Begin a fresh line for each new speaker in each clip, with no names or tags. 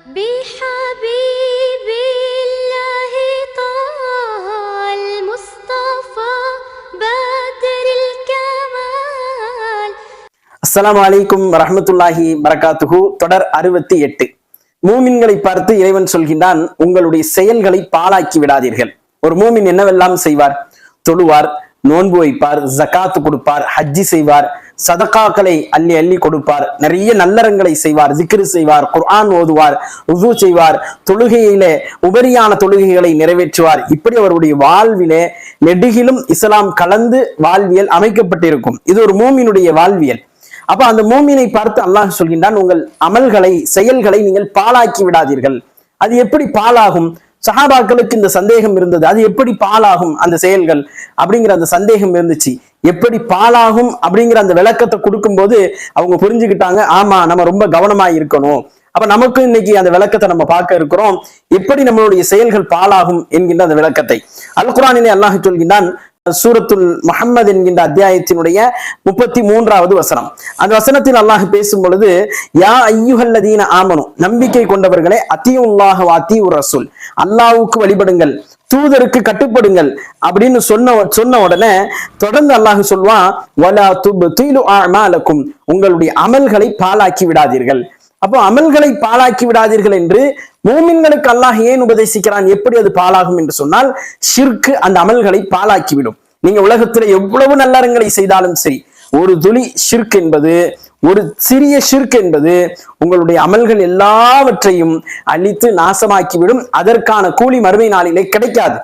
بحبيب الله طه المصطفى بدر الكمال
அஸ்ஸலாமு அலைக்கும் வரஹ்மத்துல்லாஹி வரகாத்துஹு தொடர் அறுபத்தி எட்டு மூமின்களை பார்த்து இறைவன் சொல்கின்றான் உங்களுடைய செயல்களை பாழாக்கி விடாதீர்கள் ஒரு மூமின் என்னவெல்லாம் செய்வார் தொழுவார் நோன்பு வைப்பார் ஜகாத்து கொடுப்பார் ஹஜ்ஜி செய்வார் சதக்காக்களை அள்ளி அள்ளி கொடுப்பார். நிறைய நல்லறங்களை செய்வார் ஜிக்ரு செய்வார் குர்ஆன் ஓதுவார் உது செய்வார் தொழுகையிலே உபரியான தொழுகைகளை நிறைவேற்றுவார். இப்படி அவருடைய வாழ்விலே நெடுகிலும் இஸ்லாம் கலந்து வாழ்வியல் அமைக்கப்பட்டிருக்கும். இது ஒரு மூமினுடைய வாழ்வியல். அப்ப அந்த மூமினை பார்த்து அல்லாஹ் சொல்கின்றான் உங்கள் அமல்களை செயல்களை நீங்கள் பாழாக்கி விடாதீர்கள். அது எப்படி பாழாகும்? சஹாபாக்களுக்கு இந்த சந்தேகம் இருந்தது. அது எப்படி பாழாகும் அந்த செயல்கள் அப்படிங்கிற அந்த சந்தேகம் இருந்துச்சு. எப்படி பாழாகும் அப்படிங்கிற அந்த விளக்கத்தை கொடுக்கும்போது அவங்க புரிஞ்சுக்கிட்டாங்க ஆமா நம்ம ரொம்ப கவனமா இருக்கணும். அப்ப நமக்கு இன்னைக்கு அந்த விளக்கத்தை நம்ம பார்க்க இருக்கிறோம். எப்படி நம்மளுடைய செயல்கள் பாழாகும் என்கின்ற அந்த விளக்கத்தை. அல் குரானிலே அல்லாஹ் சொல்கின்றான் சூரத்துல் முஹம்மது என்கின்ற அத்தியாயத்தினுடைய முப்பத்தி மூன்றாவது வசனம். அந்த வசனத்தில் அல்லாஹ் பேசும் பொழுது யா ஐயுகல்லதீன ஆமனும் நம்பிக்கை கொண்டவர்களே அத்தியுல்லாஹ் ஒரு ரசூல். அல்லாவுக்கு வழிபடுங்கள் தூதருக்கு கட்டுப்படுங்கள் அப்படின்னு சொன்ன சொன்ன உடனே தொடர்ந்து அல்லாஹ் சொல்வான் வலா துப்திலு அஅமாலக்கும் உங்களுடைய அமல்களை பாழாக்கி விடாதீர்கள். அப்போ அமல்களை பாழாக்கி விடாதீர்கள் என்று மூமின்களுக்கு அல்லாஹ் ஏன் உபதேசிக்கிறான்? எப்படி அது பாழாகும் என்று சொன்னால் ஷிர்கு அந்த அமல்களை பாழாக்கிவிடும். நீங்க உலகத்துல எவ்வளவு நல்லறங்களை செய்தாலும் சரி ஒரு துளி ஷிர்க் என்பது ஒரு சிறிய ஷிர்க் என்பது உங்களுடைய அமல்கள் எல்லாவற்றையும் அழித்து நாசமாக்கிவிடும். அதற்கான கூலி மறுமை நாளிலே கிடைக்காது.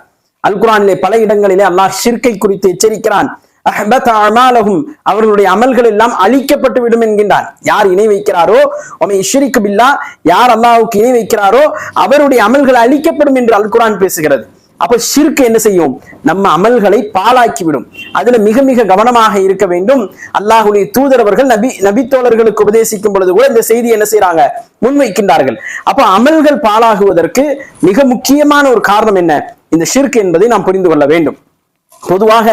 அல்குரானிலே பல இடங்களிலே அல்லாஹ் ஷிர்கை குறித்து எச்சரிக்கிறான். அஹ்பத் அமாலகும் அவர்களுடைய அமல்கள் எல்லாம் அழிக்கப்பட்டு விடும் என்கின்றான் யார் இணை வைக்கிறாரோ உமை இஷ்ரிக்கு பில்லா யார் அல்லாவுக்கு இணை வைக்கிறாரோ அவருடைய அமல்கள் அழிக்கப்படும் என்று அல்குரான் பேசுகிறது. அப்போ ஷிர்க் என்ன செய்யும்? நம்ம அமல்களை பாலாக்கிவிடும் அதுல மிக மிக கவனமாக இருக்க வேண்டும். அல்லாஹுடைய தூதரவர்கள் நபி நபித்தோழர்களுக்கு உபதேசிக்கும் பொழுது கூட இந்த செய்தி என்ன செய்யறாங்க முன்வைக்கின்றார்கள். அப்போ அமல்கள் பாழாகுவதற்கு மிக முக்கியமான ஒரு காரணம் என்ன? இந்த ஷிர்க் என்பதை நாம் புரிந்து கொள்ள வேண்டும். பொதுவாக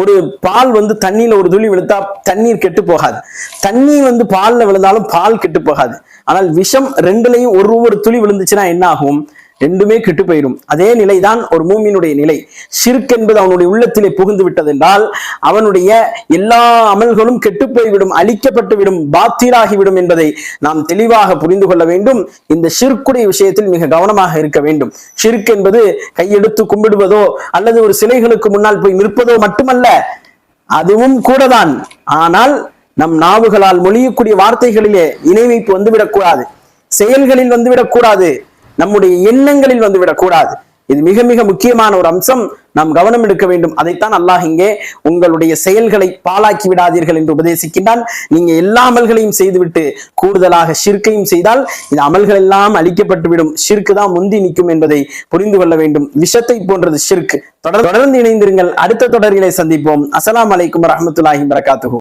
ஒரு பால் வந்து தண்ணியில ஒரு துளி விழுத்தா தண்ணீர் கெட்டு போகாது. தண்ணி வந்து பால்ல விழுந்தாலும் பால் கெட்டு போகாது. ஆனால் விஷம் ரெண்டுலையும் ஒரு ஒரு துளி விழுந்துச்சுன்னா என்ன ஆகும்? ரெண்டுமே கெட்டு போயிடும் அதே நிலைதான் ஒரு மூமியினுடைய நிலை. ஷிர்க் என்பது அவனுடைய உள்ளத்திலே புகுந்து விட்டதென்றால் அவனுடைய எல்லா அமல்களும் கெட்டு போய்விடும் அழிக்கப்பட்டு விடும் பாத்திராகிவிடும் என்பதை நாம் தெளிவாக புரிந்து கொள்ள வேண்டும். இந்த சிறுக்குடைய விஷயத்தில் மிக கவனமாக இருக்க வேண்டும். ஷிர்க் என்பது கையெடுத்து கும்பிடுவதோ அல்லது ஒரு சிலைகளுக்கு முன்னால் போய் நிற்பதோ மட்டுமல்ல அதுவும் கூடதான். ஆனால் நம் நாவுகளால் மொழியக்கூடிய வார்த்தைகளிலே இணை வைப்பு வந்துவிடக்கூடாது. செயல்களில் வந்துவிடக்கூடாது. நம்முடைய எண்ணங்களில் வந்துவிடக்கூடாது இது மிக மிக முக்கியமான ஒரு அம்சம். நாம் கவனம் எடுக்க வேண்டும். அதைத்தான் அல்லாஹ் இங்கே உங்களுடைய செயல்களை பாழாக்கி விடாதீர்கள் என்று உபதேசிக்கின்றான். நீங்க எல்லா அமல்களையும் செய்துவிட்டு கூடுதலாக ஷிர்க்கையும் செய்தால் இந்த அமல்கள் எல்லாம் அழிக்கப்பட்டுவிடும். ஷிர்க்கு தான் முந்தி நிற்கும் என்பதை புரிந்து கொள்ள வேண்டும். விஷத்தை போன்றது ஷிர்க். தொடர் தொடர்ந்து இணைந்திருங்கள். அடுத்த தொடர்களை சந்திப்போம். அஸ்லாம் வலைக்கும் வரஹ்மத்துல்லாஹி வரகாத்துஹு